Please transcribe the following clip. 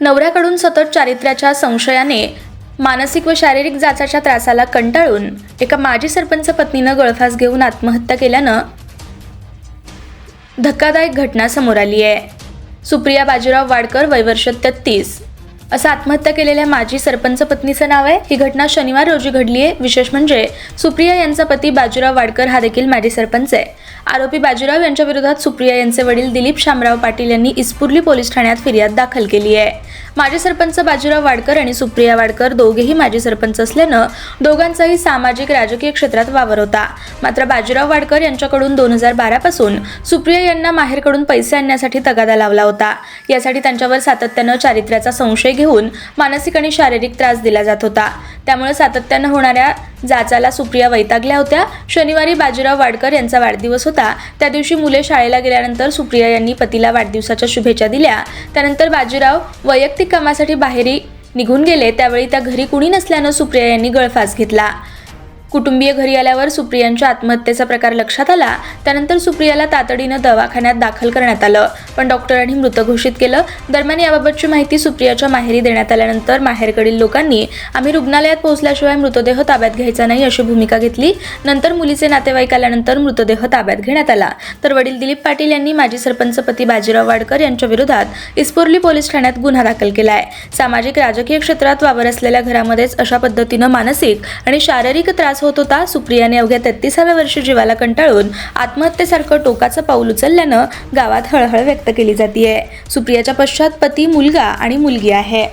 नवऱ्याकडून सतत चारित्र्याच्या संशयाने मानसिक व शारीरिक जाचाच्या त्रासाला कंटाळून एका माजी सरपंच पत्नीनं गळफास घेऊन आत्महत्या केल्यानं धक्कादायक घटना समोर आली आहे. सुप्रिया बाजीराव वाडकर वयवर्ष तेहतीस. असं आत्महत्या केलेल्या माजी सरपंच पत्नीचं नाव आहे. ही घटना शनिवार रोजी घडली आहे. विशेष म्हणजे सुप्रिया यांचा पती बाजीराव वाडकर हा देखील माजी सरपंच आहे. आरोपी बाजीराव यांच्या विरोधात सुप्रिया यांचे वडील दिलीप शामराव पाटील यांनी इस्पुर्ली पोलीस ठाण्यात फिर्याद दाखल केली आहे. माजी सरपंच बाजीराव वाडकर आणि सुप्रिया वाडकर दोघेही माजी सरपंच असल्यानं दोघांचाही सामाजिक राजकीय क्षेत्रात वावर होता. मात्र बाजीराव वाडकर यांच्याकडून दोन हजार बारापासून सुप्रिया यांना माहेरकडून पैसे आणण्यासाठी तगादा लावला होता. यासाठी त्यांच्यावर सातत्यानं चारित्र्याचा संशय घेऊन मानसिक आणि शारीरिक त्रास दिला जात होता. त्यामुळे सातत्यानं होणाऱ्या जाचाला सुप्रिया वैतागल्या होत्या. शनिवारी बाजीराव वाडकर यांचा वाढदिवस होता. त्या दिवशी मुले शाळेला गेल्यानंतर सुप्रिया यांनी पतीला वाढदिवसाच्या शुभेच्छा दिल्या. त्यानंतर बाजीराव वैयक्तिक कामासाठी बाहेरी निघून गेले. त्यावेळी त्या घरी कुणी नसल्यानं सुप्रिया यांनी गळफास घेतला. कुटुंबीय घरी आल्यावर सुप्रियांच्या आत्महत्येचा प्रकार लक्षात आला. त्यानंतर सुप्रियाला तातडीनं दवाखान्यात दाखल करण्यात आलं. पण डॉक्टरांनी मृत घोषित केलं. दरम्यान याबाबतची माहिती सुप्रियाच्या माहेरी देण्यात आल्यानंतर माहेरकडील लोकांनी आम्ही रुग्णालयात पोहोचल्याशिवाय मृतदेह ताब्यात घ्यायचा नाही अशी भूमिका घेतली. नंतर मुलीचे नातेवाईक आल्यानंतर मृतदेह ताब्यात घेण्यात आला. तर वडील दिलीप पाटील यांनी माजी सरपंच पती बाजीराव वाडकर यांच्या विरोधात इस्पोर्ली पोलीस ठाण्यात गुन्हा दाखल केला आहे सामाजिक राजकीय क्षेत्रात वावर असलेल्या घरामध्येच अशा पद्धतीनं मानसिक आणि शारीरिक त्रास होत होता सुप्रियाने अवघ्या तेहतीसाव्या वर्षी जीवाला कंटाळून आत्महत्येसारखं टोकाचं पाऊल उचलल्यानं गावात हळहळ व्यक्त केली जाते सुप्रियाच्या पश्चात पती मुलगा आणि मुलगी आहे.